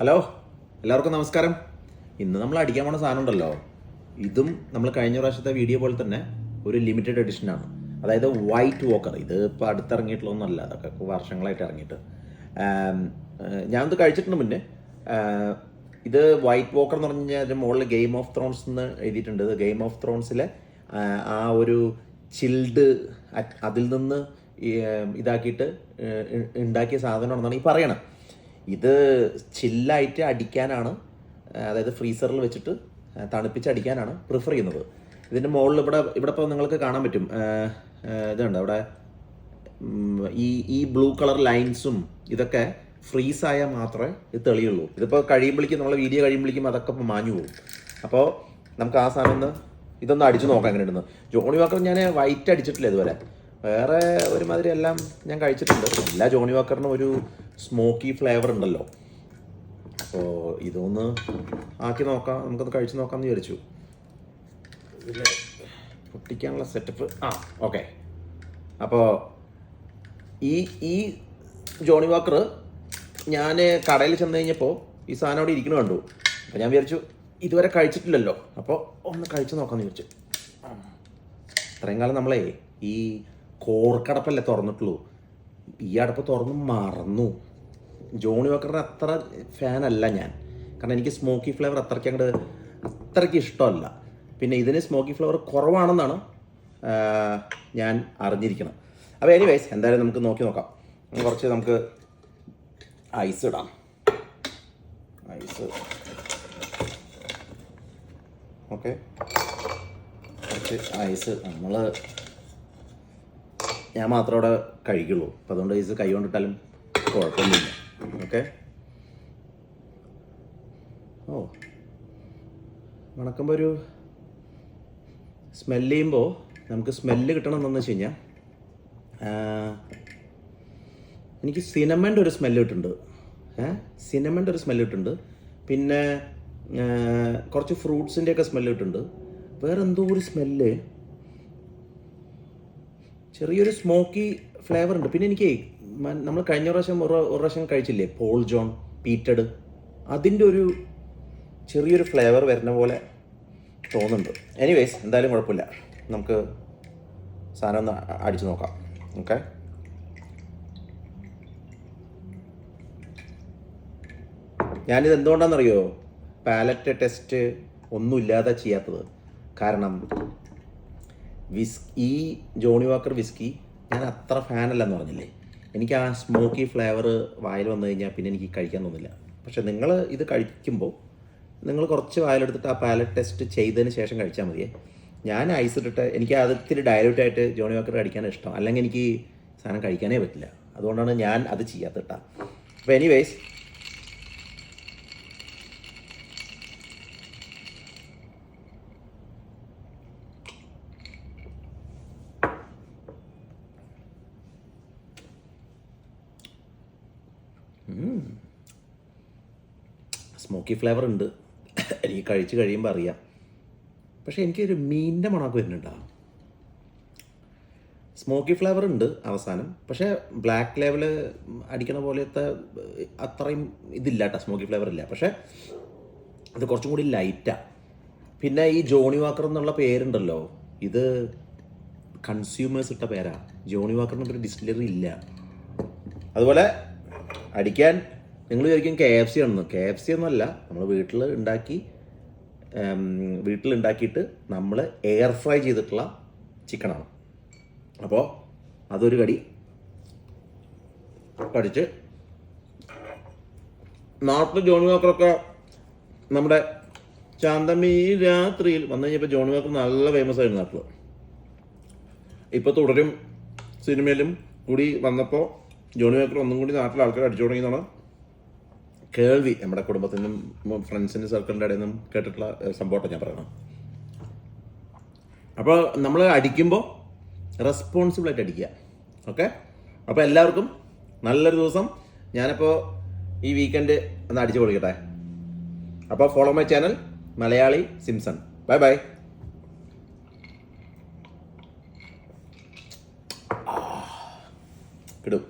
Hello എല്ലാവർക്കും നമസ്കാരം. ഇന്ന് നമ്മൾ അടിക്കാൻ പോണ സാധനം ഉണ്ടല്ലോ ഇതും നമ്മൾ കഴിഞ്ഞ പ്രാവശ്യത്തെ വീഡിയോ പോലെ തന്നെ ഒരു ലിമിറ്റഡ് എഡിഷൻ ആണ്. അതായത് വൈറ്റ് വോക്കർ ഇത് ഇപ്പോൾ അടുത്തിറങ്ങിയിട്ടുള്ളതൊന്നുമല്ല. അതൊക്കെ വർഷങ്ങളായിട്ട് ഇറങ്ങിയിട്ട്. ഞാനത് കഴിച്ചിട്ടുണ്ട് മുന്നേ. ഇത് വൈറ്റ് വോക്കർ എന്ന് പറഞ്ഞു കഴിഞ്ഞാൽ മുകളിൽ ഗെയിം ഓഫ് ത്രോൺസ് എന്ന് എഴുതിയിട്ടുണ്ട്. ഇത് ഗെയിം ഓഫ് ത്രോൺസിലെ ആ ഒരു ചിൽഡ് അതിൽ നിന്ന് ഇതാക്കിയിട്ട് ഉണ്ടാക്കിയ സാധനമാണെന്നാണ് ഈ പറയണത്. ഇത് ചില്ലായിട്ട് അടിക്കാനാണ് അതായത് ഫ്രീസറിൽ വെച്ചിട്ട് തണുപ്പിച്ച് അടിക്കാനാണ് പ്രിഫർ ചെയ്യുന്നത്. ഇതിന്റെ മുകളിൽ ഇവിടെ ഇവിടെ ഇപ്പോൾ നിങ്ങൾക്ക് കാണാൻ പറ്റും. ഇതുണ്ട് അവിടെ ഈ ഈ ബ്ലൂ കളർ ലൈൻസും ഇതൊക്കെ ഫ്രീസ് ആയാൽ മാത്രമേ ഇത് തെളിയുള്ളൂ. ഇതിപ്പോൾ കഴിയുമ്പോഴേക്കും നമ്മളെ വീഡിയോ കഴിയുമ്പോഴേക്കും അതൊക്കെ ഇപ്പോൾ മാഞ്ഞു പോകും. അപ്പോൾ നമുക്ക് ആ സാധനം ഒന്ന് ഇതൊന്ന് അടിച്ചു നോക്കാം എങ്ങനെ ഇടുന്നത്. ജോണി വാക്കർ ഞാൻ വൈറ്റ് അടിച്ചിട്ടില്ല ഇതുവരെ. വേറെ ഒരുമാതിരി എല്ലാം ഞാൻ കഴിച്ചിട്ടുണ്ട്. എല്ലാ ജോണി വാക്കറിനും ഒരു സ്മോക്കി ഫ്ലേവർ ഉണ്ടല്ലോ. അപ്പോൾ ഇതൊന്ന് ആക്കി നോക്കാം നമുക്കൊന്ന് കഴിച്ച് നോക്കാമെന്ന് വിചാരിച്ചു. പൊട്ടിക്കാനുള്ള സെറ്റപ്പ് ആ ഓക്കെ അപ്പോൾ ഈ ഈ ജോണി വാക്കർ ഞാൻ കടയിൽ ചെന്ന് കഴിഞ്ഞപ്പോൾ ഈ സാധനം അവിടെ ഇരിക്കണ കണ്ടു. അപ്പോൾ ഞാൻ വിചാരിച്ചു ഇതുവരെ കഴിച്ചിട്ടില്ലല്ലോ. അപ്പോൾ ഒന്ന് കഴിച്ച് നോക്കാമെന്ന് വിചാരിച്ചു. ഇത്രയും കാലം നമ്മളെ ഈ കോർക്കടപ്പല്ലേ തുറന്നിട്ടുള്ളൂ. ഈ അടപ്പ് തുറന്ന് മറന്നു. ജോണി വാക്കറിന്റെ അത്ര ഫാനല്ല ഞാൻ. കാരണം എനിക്ക് സ്മോക്കി ഫ്ലേവർ അത്രയ്ക്ക് അങ്ങോട്ട് അത്രയ്ക്ക് ഇഷ്ടമല്ല. പിന്നെ ഇതിന് സ്മോക്കി ഫ്ലേവർ കുറവാണെന്നാണ് ഞാൻ അറിഞ്ഞിരിക്കുന്നത്. അപ്പോൾ എനിവേസ് എന്തായാലും നമുക്ക് നോക്കി നോക്കാം. കുറച്ച് നമുക്ക് ഐസ് ഇടാം. ഐസ്. ഓക്കെ. കുറച്ച് ഐസ്. നമ്മൾ ഞാൻ മാത്രം അവിടെ കഴിക്കുള്ളൂ. അപ്പം അതുകൊണ്ട് ഐസ് കൈ കൊണ്ടിട്ടാലും കുഴപ്പമൊന്നുമില്ല. ഓക്കെ. ഓ. മണക്കുമ്പോൾ ഒരു സ്മെല്ല് ചെയ്യുമ്പോൾ നമുക്ക് സ്മെല്ല് കിട്ടണം എന്ന് വെച്ച് കഴിഞ്ഞാൽ എനിക്ക് സിനമന്റെ ഒരു സ്മെല്ല് കിട്ടുന്നുണ്ട്. ഏ? സിനമന്റെ ഒരു സ്മെല്ല് കിട്ടുന്നുണ്ട്. പിന്നെ കുറച്ച് ഫ്രൂട്ട്സിന്റെ ഒക്കെ സ്മെല്ല് കിട്ടുന്നുണ്ട്. വേറെ എന്തോ ഒരു സ്മെല്ല്? ചെറിയൊരു സ്മോക്കി ഫ്ലേവർ ഉണ്ട്. പിന്നെ എനിക്ക് നമ്മൾ കഴിഞ്ഞ പ്രാവശ്യം ഒരു പ്രാവശ്യം കഴിച്ചില്ലേ? പോൾ ജോൺ പീറ്റഡ്. അതിന്റെ ഒരു ചെറിയൊരു ഫ്ലേവർ വരുന്ന പോലെ തോന്നുന്നുണ്ട്. എനിവേസ് എന്തായാലും കുഴപ്പമില്ല. നമുക്ക് സാധനം ഒന്ന് അടിച്ചു നോക്കാം. ഓക്കെ ഞാനിത് എന്തുകൊണ്ടാണെന്നറിയോ? പാലറ്റ് ടെസ്റ്റ് ഒന്നുമില്ലാതെ ചെയ്യാത്തത്. കാരണം വിസ് ഈ ജോണി വാക്കർ വിസ്കി ഞാൻ അത്ര ഫാനല്ലെന്ന് പറഞ്ഞില്ലേ? എനിക്ക് ആ സ്മോക്കി ഫ്ലേവർ വായിൽ വന്നു കഴിഞ്ഞാൽ പിന്നെ എനിക്ക് കഴിക്കാൻ തോന്നില്ല. പക്ഷെ നിങ്ങൾ ഇത് കഴിക്കുമ്പോൾ നിങ്ങൾ കുറച്ച് വായിലെടുത്തിട്ട് ആ പാലറ്റ് ടെസ്റ്റ് ചെയ്തതിന് ശേഷം കഴിച്ചാൽ മതിയേ. ഞാൻ ഐസ് ഇട്ടിട്ട് എനിക്ക് അത് ഇത്തിരി ഡയലൂട്ട് ആയിട്ട് ജോണി വാക്കർ അടിക്കാൻ ഇഷ്ടം. അല്ലെങ്കിൽ എനിക്ക് സാധനം കഴിക്കാനേ പറ്റില്ല. അതുകൊണ്ടാണ് ഞാൻ അത് ചെയ്യാത്ത കേട്ടോ അപ്പോൾ എനിവേസ് സ്മോക്കി ഫ്ലേവർ ഉണ്ട്. എനിക്ക് കഴിച്ച് കഴിയുമ്പോൾ അറിയാം. പക്ഷേ എനിക്കൊരു മീനിന്റെ മണമൊക്കെ വരുന്നുണ്ടോ? സ്മോക്കി ഫ്ലേവർ ഉണ്ട് അവസാനം. പക്ഷേ ബ്ലാക്ക് ലെവൽ അടിക്കണ പോലത്തെ അത്രയും ഇതില്ല കേട്ടോ സ്മോക്കി ഫ്ലേവർ ഇല്ല. പക്ഷേ അത് കുറച്ചും കൂടി ലൈറ്റാണ് പിന്നെ ഈ ജോണി വാക്കർ എന്നുള്ള പേരുണ്ടല്ലോ. ഇത് കൺസ്യൂമേഴ്സ് ഇട്ട പേരാണ് ജോണി വാക്കറിന് ഒരു ഡിസ്റ്റിലറി ഇല്ല. അതുപോലെ അടിക്കാൻ നിങ്ങൾ വിചാരിക്കും കെ എഫ് സി ആണെന്ന്. കെ എഫ് സി ഒന്നുമല്ല നമ്മൾ വീട്ടിൽ ഉണ്ടാക്കി വീട്ടിൽ ഉണ്ടാക്കിയിട്ട് നമ്മൾ എയർ ഫ്രൈ ചെയ്തിട്ടുള്ള ചിക്കനാണ് അപ്പോൾ അതൊരു കടി. കടിച്ച് നാട്ടിൽ ജോണി വാക്കറൊക്കെ നമ്മുടെ ചാന്തമി രാത്രിയിൽ വന്നു കഴിഞ്ഞപ്പോൾ ജോണി വാക്കർ നല്ല ഫേമസ് ആയിരുന്നു നാട്ടിൽ ഇപ്പോൾ തുടരും സിനിമയിലും കൂടി വന്നപ്പോൾ ജോണി മേക്കർ ഒന്നും കൂടി നാട്ടിലെ ആൾക്കാർ അടിച്ചു തുടങ്ങിയതാണ് കേൾവി നമ്മുടെ കുടുംബത്തിൽ നിന്നും ഫ്രണ്ട്സിന്റെ സർക്കിളിന്റെ ഇടയിൽ നിന്നും കേട്ടിട്ടുള്ള സംഭവമാണ് ഞാൻ പറയണം അപ്പോൾ നമ്മൾ അടിക്കുമ്പോൾ റെസ്പോൺസിബിളായിട്ട് അടിക്കുക. ഓക്കെ? അപ്പോൾ എല്ലാവർക്കും നല്ലൊരു ദിവസം. ഞാനിപ്പോൾ ഈ വീക്കെൻഡ് ഒന്ന് അടിച്ചു കൊടുക്കട്ടെ അപ്പോൾ follow my channel Malayali Simpson. Bye bye കിടും.